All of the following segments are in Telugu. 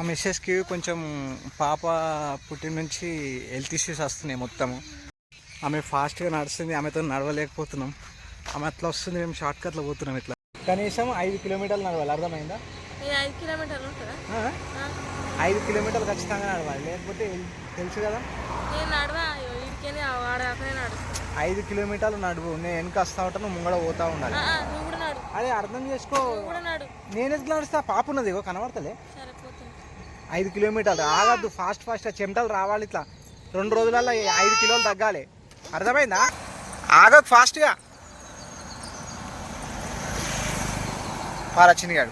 మా మిస్సెస్కి కొంచెం పాప పుట్టిన నుంచి హెల్త్ ఇష్యూస్ వస్తున్నాయి మొత్తము. ఆమె ఫాస్ట్గా నడుస్తుంది ఆమెతో నడవలేకపోతున్నాం. ఆమె అట్లా వస్తుంది మేము షార్ట్ కట్లో పోతున్నాం ఇట్లా. కనీసం ఐదు కిలోమీటర్లు నడవాలి అర్థమైందా? ఐదు కిలోమీటర్లు. ఐదు కిలోమీటర్లు ఖచ్చితంగా నడవాలి లేకపోతే తెలుసు కదా? ఐదు కిలోమీటర్లు నడువు నేను వెనక వస్తా ఉంటాను ముంగడ పోతా ఉండాలి. అదే అర్థం చేసుకో. నేను ఎట్లా నడుస్తా? పాప ఉన్నది కనబడతలే. ఐదు కిలోమీటర్లు ఆగద్దు ఫాస్ట్ ఫాస్ట్గా చెమటలు రావాలి ఇట్లా. రెండు రోజులలో ఐదు కిలోలు తగ్గాలి. అర్థమైందా? ఆగదు ఫాస్ట్గా పారా చిన్నగాడు.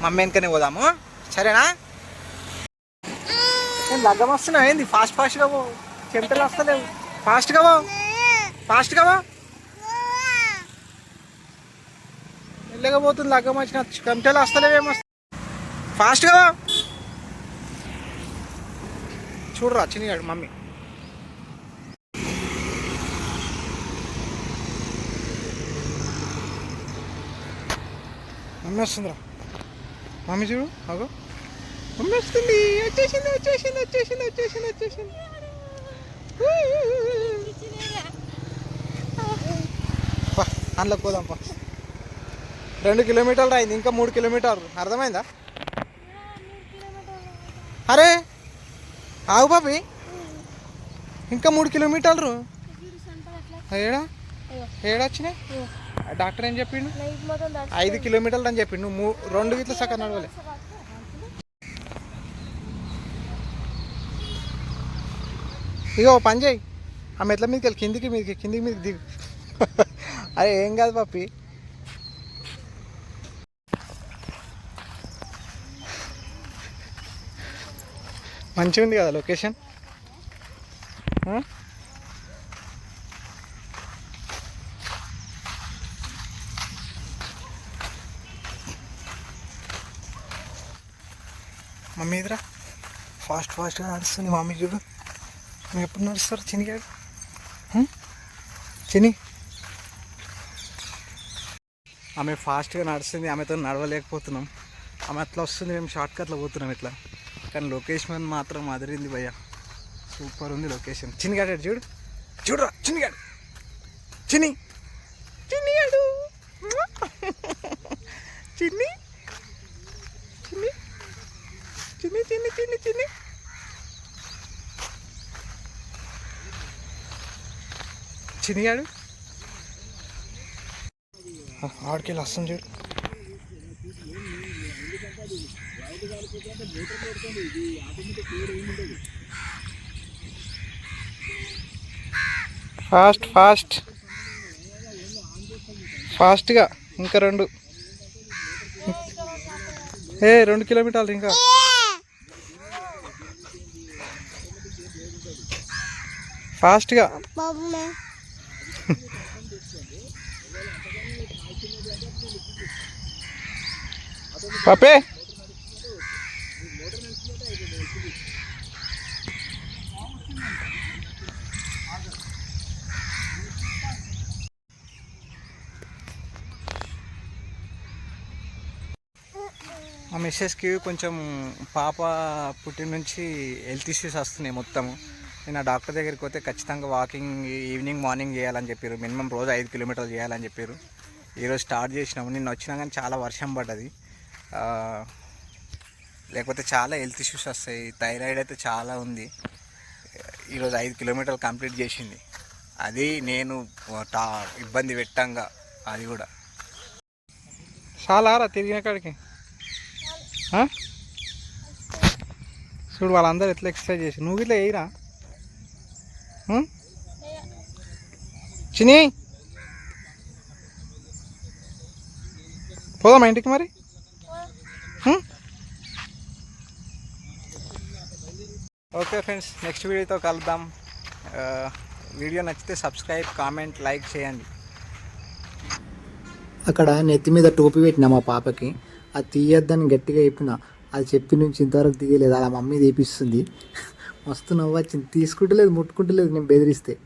మమ్మీ వెనుకనే పోదాము. సరేనా? నేను లగ్గం వస్తున్నా ఏంది? ఫాస్ట్ ఫాస్ట్గా పో. చెమటలు వస్తలేవు. ఫాస్ట్గా పో. ఫాస్ట్గా పో. మెల్లగా పోతుంది లగ్గం వచ్చిన. చెమటలు వస్తలేవేమో. ఫాస్ట్గా పో. చూడరా చిన్నగాడు మమ్మీ. మమ్మీ వస్తుందిరా. మమ్మీ చూడు అగో మమ్మీ వస్తుంది. వచ్చేసింది వచ్చేసింది వచ్చేసింది వచ్చేసింది వచ్చేసింది. పా అందులోకి పోదాం పా. రెండు కిలోమీటర్లు అయింది ఇంకా మూడు కిలోమీటర్లు. అర్థమైందా? అరే ఆగు బాబీ. ఇంకా మూడు కిలోమీటర్లు. ఏడా? ఏడా వచ్చినాయి? డాక్టర్ ఏం చెప్పిండు? ఐదు కిలోమీటర్లు అని చెప్పిండు. మూ రెండు గిట్ల సగం నడవలే. ఇగో పని చేయి. ఆ మెట్ల మీదకి వెళ్ళి. కిందికి మీదకి కిందికి మీదకి దిగు. అరే ఏం కాదు పాపి మంచిగా ఉంది కదా లొకేషన్? మమ్మీ ఇదిరా. ఫాస్ట్ ఫాస్ట్గా నడుస్తుంది మమ్మీ చూడు. నువ్వు ఎప్పుడు నడుస్తారు చినిగాడు చిని ఆమె ఫాస్ట్గా నడుస్తుంది ఆమెతో నడవలేకపోతున్నాం. ఆమె అట్లా వస్తుంది మేము షార్ట్ కట్లో పోతున్నాం ఇట్లా. కానీ లొకేషన్ మాత్రం అదిరింది భయ్య. సూపర్ ఉంది లొకేషన్. చినిగాడు చూడు? చూడురా చినిగాడు చిన్ని. చిన్నిగాడు చిన్ని. చిన్ని. చిన్ని చిన్ని చిన్ని చిన్ని. చినిగాడు ఆడికెళ్ళి వస్తాం చూడు. Fast fast. ఫాస్ట్గా ఇంకా రెండు. ఏ రెండు కిలోమీటర్లు ఇంకా. ఫాస్ట్గా. పాపే మా మిస్సెస్కి కొంచెం పాప పుట్టిన నుంచి హెల్త్ ఇష్యూస్ వస్తున్నాయి మొత్తము నేను ఆ డాక్టర్ దగ్గరికి పోతే ఖచ్చితంగా వాకింగ్ ఈవినింగ్ మార్నింగ్ చేయాలని చెప్పారు. మినిమం రోజు ఐదు కిలోమీటర్లు చేయాలని చెప్పారు. ఈరోజు స్టార్ట్ చేసినాము. నిన్న వచ్చినా కానీ చాలా వర్షం పడ్డది. లేకపోతే చాలా హెల్త్ ఇష్యూస్ వస్తాయి. థైరాయిడ్ అయితే చాలా ఉంది. ఈరోజు ఐదు కిలోమీటర్లు కంప్లీట్ చేసింది. అది నేను టా ఇబ్బంది పెట్టంగా. అది కూడా. చాలా రా తిరిగిన కాడికి? చూడు వాళ్ళందరూ ఎట్లా ఎక్సర్సైజ్ చేసి నువ్వు ఇట్లా వేయరా చిని పోదామా ఇంటికి మరి? ఓకే ఫ్రెండ్స్ నెక్స్ట్ వీడియోతో కలుద్దాం. వీడియో నచ్చితే సబ్స్క్రైబ్ కామెంట్ లైక్ చేయండి. అక్కడ నెత్తి మీద టోపీ పెట్టిన మా పాపకి. అది తీయొద్దని గట్టిగా చెప్పిన అది చెప్పి నుంచి ఇంతవరకు తీయలేదు అలా మమ్మీ తీపిస్తుంది. మస్తు నవ్వచ్చింది తీసుకుంటలేదు ముట్టుకుంటలేదు నేను బెదిరిస్తే.